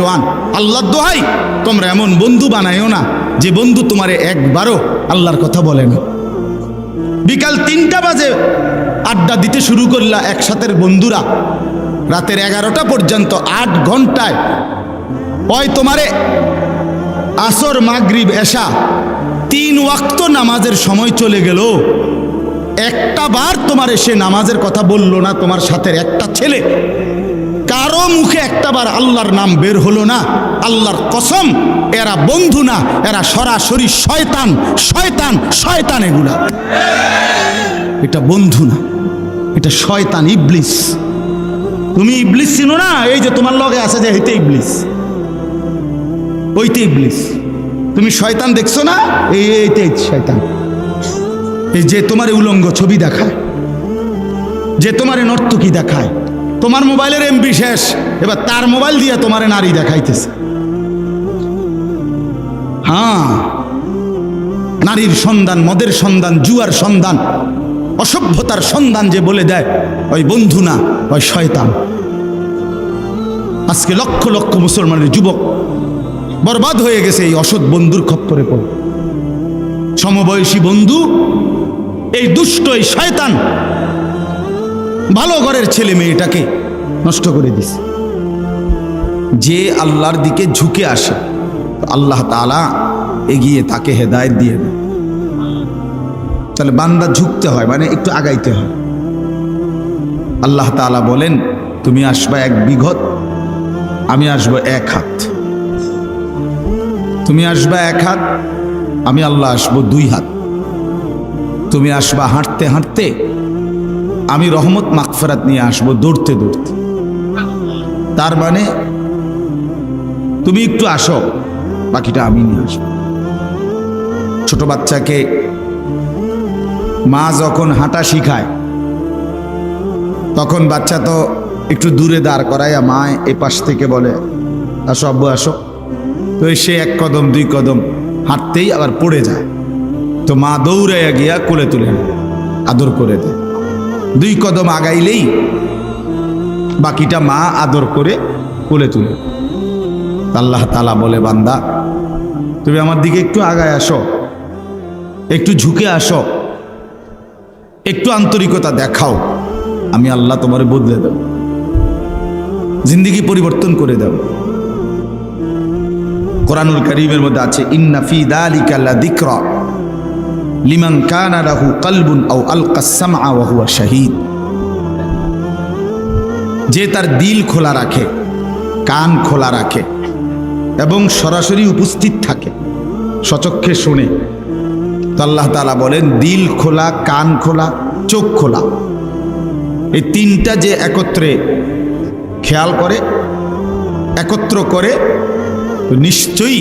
জওয়ান আল্লাহ দোহাই। তোমরা এমন বন্ধু বানায়ও না যে বন্ধু তোমারে একবারও আল্লাহর কথা বলে না। বিকাল তিনটা বাজে আড্ডা দিতে শুরু করলা একসাথের বন্ধুরা। রাতের এগারোটা পর্যন্ত আট ঘন্টায়। ওই তোমারে আসর, মাগরিব এসা তিন ওয়াক্ত নামাজের সময় চলে গেল। একটা বার তোমার এসে নামাজের কথা বলল না তোমার সাথে একটা ছেলে। কারও মুখে একটাবার আল্লাহর নাম বের হলো না, আল্লাহর কসম, এরা বন্ধু না, এরা সরাসরি শয়তান শয়তান শয়তান এগুলা। এটা বন্ধু না, এটা শয়তান, ইবলিস। তুমি ইবলিস চিনো না? এই যে তোমার লগে আছে যে হইতে ইবলিস। ওইতে ইবলিস। তুমি শয়তান দেখছ না? এই, এইতে শয়তান। এই যে তোমার উলঙ্গ ছবি দেখায়, যে তোমারে নর্তকী দেখায় তোমার মোবাইলের এমবি শেষ। এবার তার মোবাইল দিয়ে তোমারে নারী দেখাইতেছে। হ্যাঁ নারীর সন্ধান, মদের সন্ধান, জুয়ার সন্ধান, অসভ্যতার সন্ধান যে বলে দেয়, ওই বন্ধু না, ওই শয়তান। আজকে লক্ষ লক্ষ মুসলমানের যুবক বরবাদ হয়ে গেছে এই অসৎ বন্ধুর খপ্পরে পড়ে। সমবয়সী বন্ধু, এই দুষ্ট, এই শয়তান ভালো ঘরের ছেলে মেয়েটাকে নষ্ট করে দিস যে আল্লাহর দিকে ঝুঁকে আসে, আল্লাহ তালা এগিয়ে তাকে হেদায়ত দিয়ে দেয়। তাহলে বান্দা ঝুঁকতে হয় মানে একটু আগাইতে হয়। আল্লাহ তালা বলেন, তুমি আসবা এক বিঘত, আমি আসব এক হাত। তুমি আসবা এক হাত, আমি আল্লাহ আসব দুই হাত। তুমি আসবা হাঁটতে হাঁটতে আমি রহমত মাকফেরাত নিয়ে আসব দৌড়তে দৌড়তে। তার মানে তুমি একটু আসো, বাকিটা আমি নিয়ে আসব। ছোট বাচ্চাকে মা যখন হাঁটা শিখায়, তখন বাচ্চা তো একটু দূরে দাঁড় করাইয়া মা এ পাশ থেকে বলে, আসো আব্বু, আসো। তো সে এক কদম, দুই কদম হাঁটতেই আবার পড়ে যায়। তো মা দৌড়াইয়া গিয়া কোলে তুলে আদর করে দেয়। দুই কদম আগাইলেই বাকিটা মা আদর করে কোলে তুলে। আল্লাহ তালা বলে, বান্দা, তুমি আমার দিকে একটু আগায় আসো, একটু ঝুঁকে আসো, একটু আন্তরিকতা দেখাও, আমি আল্লাহ তোমারে বদলে দেব, জিন্দিগি পরিবর্তন করে দেব। কোরআনুল করিমের মধ্যে আছে, ইন্না ফি দালিকা লাযিকরা লিমান কানা লাহু কলবুন আও আলকা সামআ ওয়া হুয়া শাহীদ। যে তার দিল খোলা রাখে, কান খোলা রাখে এবং সরাসরি উপস্থিত থাকে, সচক্ষে শুনে। আল্লাহ তাআলা বলেন, দিল খোলা, কান খোলা, চোখ খোলা। এই তিনটা যে একত্রে খেয়াল করে, একত্র করে নিশ্চয়ই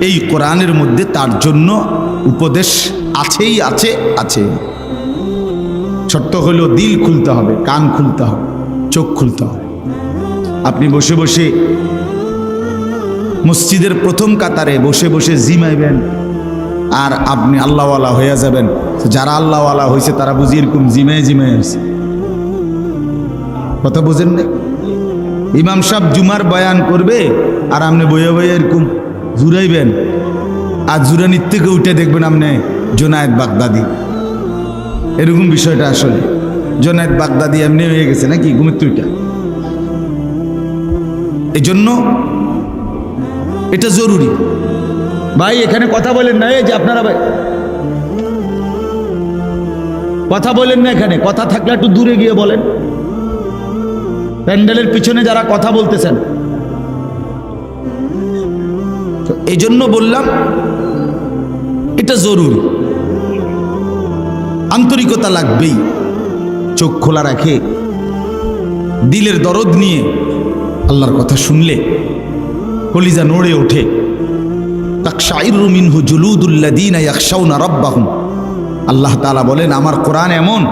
এই কোরআনের মধ্যে তার জন্য উপদেশ আছেই, আছে আছে। ছোট্ট হলেও দিল খুলতে হবে, কান খুলতে হবে, চোখ খুলতে হবে। আপনি বসে বসে মসজিদের প্রথম কাতারে বসে বসে জিমাইবেন আর আপনি আল্লাহওয়ালা হয়ে যাবেন। যারা আল্লাহওয়ালা হয়েছে তারা বুঝি এরকম জিমায় জিমায় আছে কথা বুঝেন না ইমাম সাহেব জুমার বয়ান করবে, আর আপনি বইয়ে বইয়ে এরকম জুড়াইবেন। আর জুরানির থেকে উঠে দেখবেন আপনি জোনায়েদ বাগদাদি। এরকম বিষয়টা আসলে। জোনায়েদ বাগদাদি এমনি হয়ে গেছে নাকি? ঘুমের তুইটা? এই জন্য এটা জরুরি। ভাই, এখানে কথা বলেন না, এই যে আপনারা ভাই। কথা বলেন না এখানে, কথা থাকলে একটু দূরে গিয়ে বলেন। প্যান্ডেলের পিছনে যারা কথা বলতেছেন। এই জন্য বললাম এটা জরুরি। আন্তরিকতা লাগবেই। চোখ খোলা রাখে দিলের দরদ নিয়ে আল্লাহর কথা শুনলে কলিজা নড়ে ওঠে। তাকশাইরু মিনহু জুলুদুল্লাযীনা ইয়াখশাউনা রাব্বাহুম। আল্লাহ তাআলা বলেন, আমার কোরআন এমন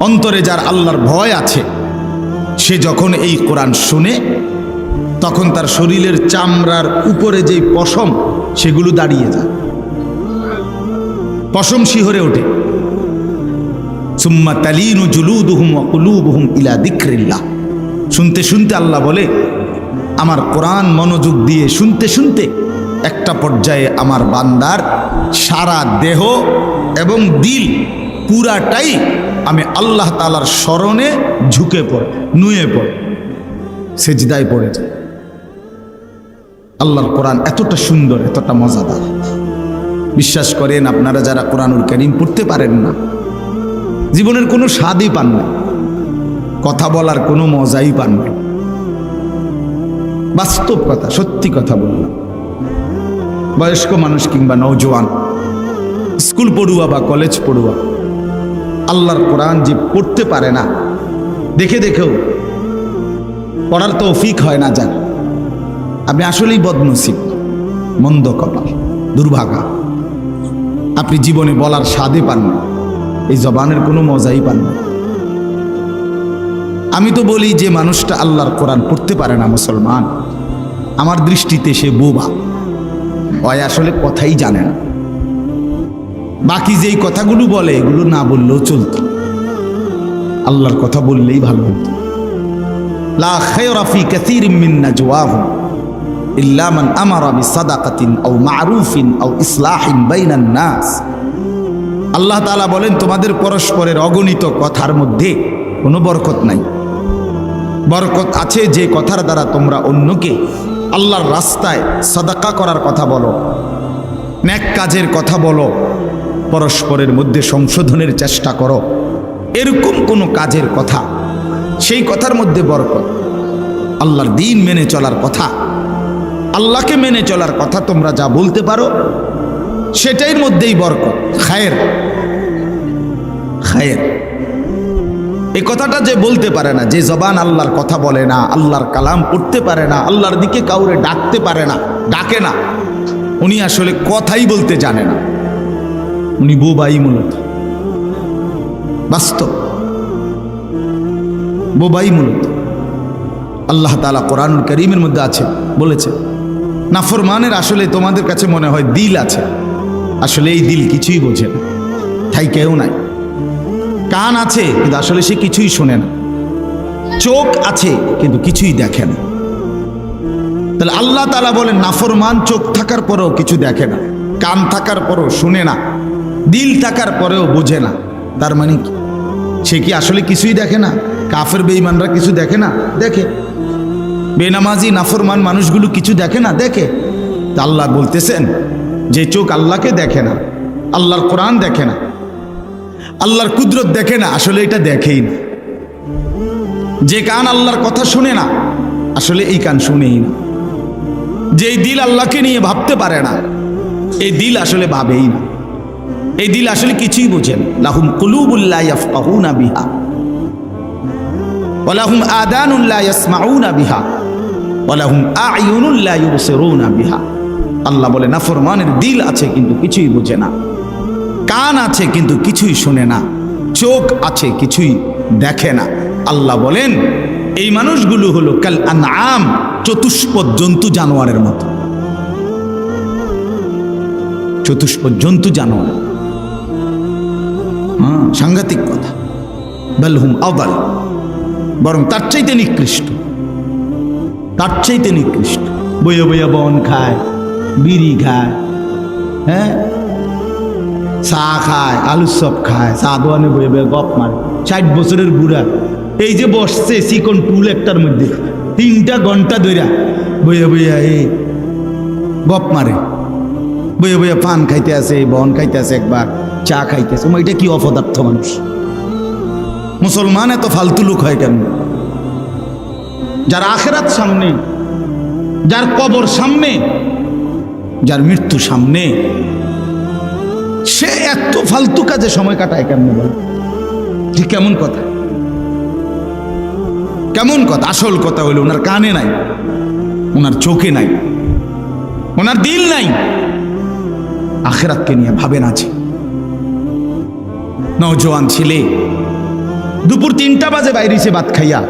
অন্তরে যার আল্লাহর ভয় আছে, সে যখন এই কোরআন শুনে, তখন তার শরীরের চামড়ার উপরে যেই পশম, সেগুলো দাঁড়িয়ে যায়। পশম শিহরে ওঠে। সুম্মা তালিনু জুলুদুহুম ওয়া কুলুবুহুম ইলা যিকরিল্লাহ। শুনতে শুনতে আল্লাহ বলে, আমার কোরআন মনোযোগ দিয়ে শুনতে শুনতে একটা পর্যায়ে আমার বান্দার সারা দেহ এবং দিল পুরাটাই আমি আল্লাহ তালার স্মরণে ঝুঁকে পড়ে, নুয়ে পড়ে, সেজদায় পড়ে যায়। আল্লাহর কোরআন এতটা সুন্দর, এতটা মজাদার। বিশ্বাস করেন, আপনারা যারা কোরআনুল করিম পড়তে পারেন না, জীবনের কোনো স্বাদই পান না, কথা বলার কোনো মজাই পান না। বাস্তব কথা, সত্যি কথা বললাম। বয়স্ক মানুষ কিংবা নৌজওয়ান স্কুল পড়ুয়া বা কলেজ পড়ুয়া, আল্লাহর কোরআন যে পড়তে পারে না, দেখে দেখেও পড়ার তো অফিক হয় না যান আপনি আসলেই বদনসিব, মন্দ কপাল, দুর্ভাগা। আপনি জীবনে বলার স্বাদে পান না। এই জবানের কোনো মজাই পান না। আমি তো বলি যে মানুষটা আল্লাহর কোরআন পড়তে পারে না, মুসলমান। আমার দৃষ্টিতে সে বোবা। ওই আসলে কথাই জানে না। বাকি যেই কথাগুলো বলে, এগুলো না বললেও চলতো। আল্লাহর কথা বললেই ভালো হতো। লা খায়রা ফি কাসীরিম মিন নাজওয়াহুম ইল্লা মান আমারা বিসাদাকাতিন আও মারুফিন আও ইসলাহিন বাইনান নাস। আল্লাহ তাআলা বলেন, তোমাদের পরস্পরের অগণিত কথার মধ্যে কোনো বরকত নাই। বরকত আছে যে কথার দ্বারা তোমরা অন্যকে আল্লাহর রাস্তায় সদাকা করার কথা বলো, ন্যাক কাজের কথা বলো, পরস্পরের মধ্যে সংশোধনের চেষ্টা করো। এরকম কোনো কাজের কথা, সেই কথার মধ্যে বরকত। আল্লাহর দিন মেনে চলার কথা আল্লাহকে মেনে চলার কথা তোমরা যা বলতে পারো, সেটাই মধ্যেই বরকত। খায়ের। খায়ের। এই কথাটা যে বলতে পারে না, যে জবান আল্লাহর কথা বলে না, আল্লাহর কালাম পড়তে পারে না, আল্লাহর দিকে কাউরে ডাকতে পারে না, ডাকে না, উনি আসলে কথাই বলতে জানে না। উনি বোবাই মূলত। বাস্তব। বোবাই মূলত। আল্লাহ তালা কোরআনুল করিমের মধ্যে আছে, বলেছে নাফরমানের আসলে তোমাদের কাছে মনে হয় দিল আছে। আসলে এই দিল কিছুই বোঝে না। তাই কেউ নাই। কান আছে, কিন্তু আসলে সে কিছুই শোনে না। চোখ আছে, কিন্তু কিছুই দেখে না। তাহলে আল্লাহ তালা বলেন, নাফরমান চোখ থাকার পরেও কিছু দেখে না। কান থাকার পরেও শুনে না। দিল থাকার পরেও বোঝে না। তার মানে কি? সে কি আসলে কিছুই দেখে না? কাফের বেঈমানরা কিছু দেখে না? দেখে। বেনামাজি, নাফরমান মানুষগুলো কিছু দেখে না? দেখে। তা আল্লাহ বলতেছেন যে চোখ আল্লাহকে দেখে না, আল্লাহর কোরআন দেখে না, আল্লাহর কুদরত দেখে না, আসলে এটা দেখেই না। যে কান আল্লাহর কথা শুনে না, আসলে এই কান শুনেই না। যেই দিল আল্লাহকে নিয়ে ভাবতে পারে না, এই দিল আসলে ভাবেই না। এই দিল আসলে কিছুই বোঝেন লাহুম কুলুবুল্লাহ বিহা ওয়ালাহুম আদানুল্লাহ বিহা। বিহা। আল্লাহ বলে, নাফরমানের দিল আছে কিন্তু কিছুই বোঝে না। কান আছে কিন্তু কিছুই শোনে না। চোখ আছে কিছুই দেখে না। আল্লাহ বলেন, এই মানুষগুলো হলো কাল আনআম, চতুষ্পদ জন্তু জানোয়ারের মতো। চতুষ্পদ জন্তু জানোয়ার। হ্যাঁ সাংঘাতিক কথা। বেলহুম আবাল বরং তার চাইতে নিকৃষ্ট। তার চাইতে নিকৃষ্ট। বইয়া বইয়া বন খায়, বিড়ি খায় হ্যাঁ? চা খায়, আলুর চপ খায়, চা দোয়ানে বইয়ে বইয়ে গপ মারে। ষাট বছরের বুড়া, এই যে বসছে চিকন টুল একটার মধ্যে, তিনটা ঘণ্টা ধইরা বইয়া বইয়া এই গপ মারে। বইয়া বইয়া পান খাইতে আছে বন খাইতে আছে একবার, চা খাইতে আছে এটা কি অপদার্থ মানুষ? মুসলমান এত ফালতু লোক হয় কেন যার আখেরাত সামনে, যার কবর সামনে, যার মৃত্যু সামনে, সে এত ফালতু কাজে সময় কাটায় কেমন বল? ঠিক কেমন কথা? কেমন কথা? আসল কথা হইল ওনার কানে নাই, ওনার চোখে নাই, ওনার দিল নাই। আখেরাতকে নিয়ে ভাবেন আছে নৌজওয়ান ছিলে, দুপুর তিনটা বাজে বাইরেছে ভাত খাইয়া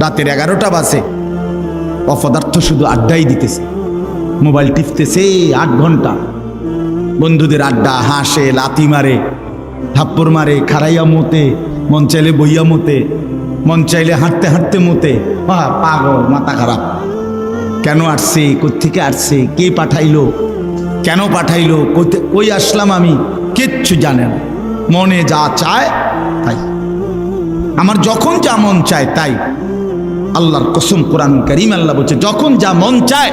রাতের এগারোটা বাজে। অপদার্থ শুধু আড্ডাই দিতেছে। মোবাইল টিপতেছে আট ঘণ্টা। বন্ধুদের আড্ডা, হাসে, লাথি মারে, থাপ্পড় মারে খারাইয়া মতে, মন চাইলে বইয়া মতে, মন চাইলে হাঁটতে হাঁটতে মতে। বাহ পাগল, মাথা খারাপ। কেন আসছে কোথেকে আসছে, কে পাঠাইলো, কেন পাঠাইলো কই আসলাম আমি, কিচ্ছু জানে না। মনে যা চায়, তাই। আমার যখন যা মন চায়, তাই। আল্লাহর কসম কোরআন করিম আল্লাহ বলছে, যখন যা মন চায়,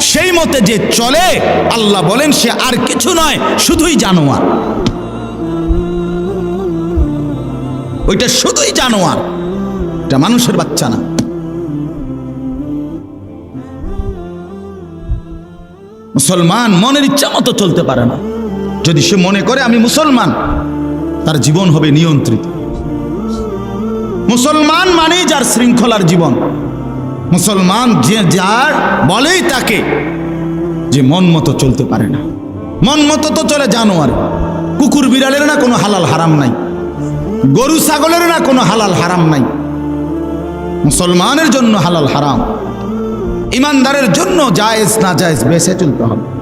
সেই মতে যে চলে, আল্লাহ বলেন, সে আর কিছু নয়, শুধুই জানোয়ার। ওইটা শুধুই জানোয়ার। এটা মানুষের বাচ্চা না। মুসলমান মনের ইচ্ছা মতো চলতে পারে না। যদি সে মনে করে, আমি মুসলমান, তার জীবন হবে নিয়ন্ত্রিত। মুসলমান মানেই যার শৃঙ্খলার জীবন। মুসলমান যে যার বলেই তাকে যে মন মতো চলতে পারে না। মন মতো তো চলে জানোয়ার। কুকুর বিড়ালের না কোনো হালাল হারাম নাই। গরু ছাগলের না কোনো হালাল হারাম নাই। মুসলমানের জন্য হালাল হারাম। ইমানদারের জন্য জায়েজ না জায়েজ বেছে চলতে হবে।